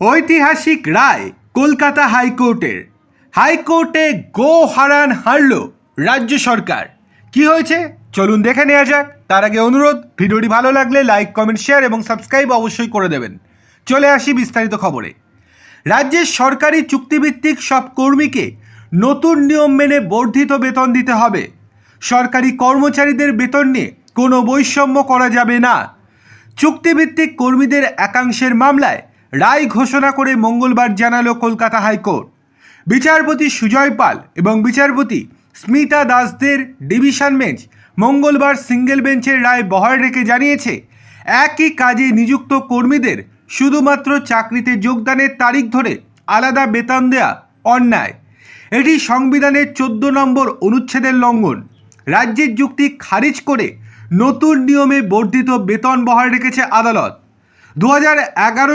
ঐতিহাসিক রায় কলকাতা হাইকোর্টের। হাইকোর্টে গো হারান হারল রাজ্য সরকার। কি হয়েছে? চলুন দেখে নেওয়া যাক। তার আগে অনুরোধ, ভিডিওটি ভালো লাগলে লাইক, কমেন্ট, শেয়ার এবং সাবস্ক্রাইব অবশ্যই করে দেবেন। চলে আসি বিস্তারিত খবরে। রাজ্যের সরকারি চুক্তিভিত্তিক সব কর্মীকে নতুন নিয়ম মেনে বর্ধিত বেতন দিতে হবে। সরকারি কর্মচারীদের বেতন নিয়ে কোনো বৈষম্য করা যাবে না। চুক্তিভিত্তিক কর্মীদের একাংশের মামলায় রায় ঘোষণা করে মঙ্গলবার জানালো কলকাতা হাইকোর্ট। বিচারপতি সুজয় পাল এবং বিচারপতি স্মিতা দাসদের ডিভিশন বেঞ্চ মঙ্গলবার সিঙ্গেল বেঞ্চের রায় বহাল রেখে জানিয়েছে, একই কাজে নিযুক্ত কর্মীদের শুধুমাত্র চাকরিতে যোগদানের তারিখ ধরে আলাদা বেতন দেয়া অন্যায়। এটি সংবিধানের চোদ্দ নম্বর অনুচ্ছেদের লঙ্ঘন। রাজ্যের যুক্তি খারিজ করে নতুন নিয়মে বর্ধিত বেতন বহাল রেখেছে আদালত। দু হাজার এগারো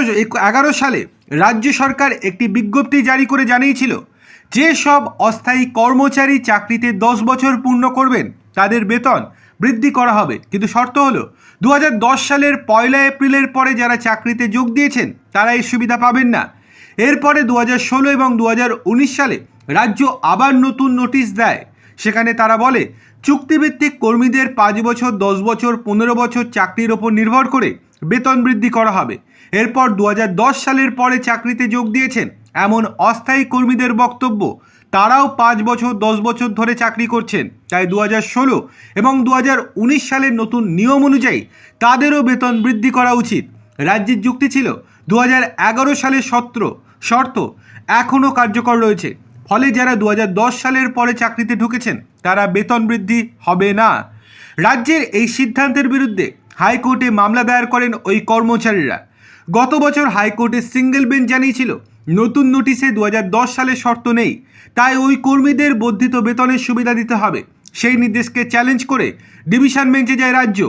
এগারো সালে রাজ্য সরকার একটি বিজ্ঞপ্তি জারি করে জানিয়েছিল যে সব অস্থায়ী কর্মচারী চাকরিতে দশ বছর পূর্ণ করবেন, তাদের বেতন বৃদ্ধি করা হবে। কিন্তু শর্ত হলো দু হাজার দশ সালের পয়লা এপ্রিলের পরে যারা চাকরিতে যোগ দিয়েছেন, তারা এই সুবিধা পাবেন না। এরপরে দু হাজার ষোলো এবং দু হাজার উনিশ সালে রাজ্য আবার নতুন নোটিশ দেয় সেখানে তারা বলে, চুক্তিভিত্তিক কর্মীদের পাঁচ বছর, দশ বছর, পনেরো বছর চাকরির ওপর নির্ভর করে বেতন বৃদ্ধি করা হবে। এরপর দু হাজার দশ সালের পরে চাকরিতে যোগ দিয়েছেন এমন অস্থায়ী কর্মীদের বক্তব্য। তারাও পাঁচ বছর, দশ বছর ধরে চাকরি করছেন। তাই দু ষোলো এবং দু হাজার উনিশ সালের নতুন নিয়ম অনুযায়ী তাদেরও বেতন বৃদ্ধি করা উচিত। রাজ্যের যুক্তি ছিল দু হাজার এগারো সালের সত্র শর্ত এখনও কার্যকর রয়েছে। ফলে যারা দু হাজার দশ সালের পরে চাকরিতে ঢুকেছেন, তারা বেতন বৃদ্ধি হবে না। রাজ্যের এই সিদ্ধান্তের বিরুদ্ধে হাইকোর্টে মামলা দায়ের করেন ওই কর্মচারীরা। গত বছর হাইকোর্টে সিঙ্গেল বেঞ্চ জানিয়েছিল, নতুন নোটিশে দু সালের শর্ত নেই, তাই ওই কর্মীদের বর্ধিত বেতনের সুবিধা দিতে হবে। সেই নির্দেশকে চ্যালেঞ্জ করে ডিভিশন বেঞ্চে যায় রাজ্য।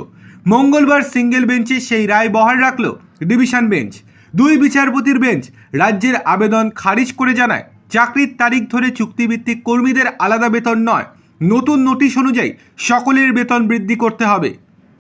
মঙ্গলবার সিঙ্গেল বেঞ্চে সেই রায় বহাল রাখল ডিভিশন বেঞ্চ। দুই বিচারপতির বেঞ্চ রাজ্যের আবেদন খারিজ করে জানায়। চাকরির তারিখ ধরে চুক্তিভিত্তিক কর্মীদের আলাদা বেতন নয়। নতুন নোটিশ অনুযায়ী সকলের বেতন বৃদ্ধি করতে হবে।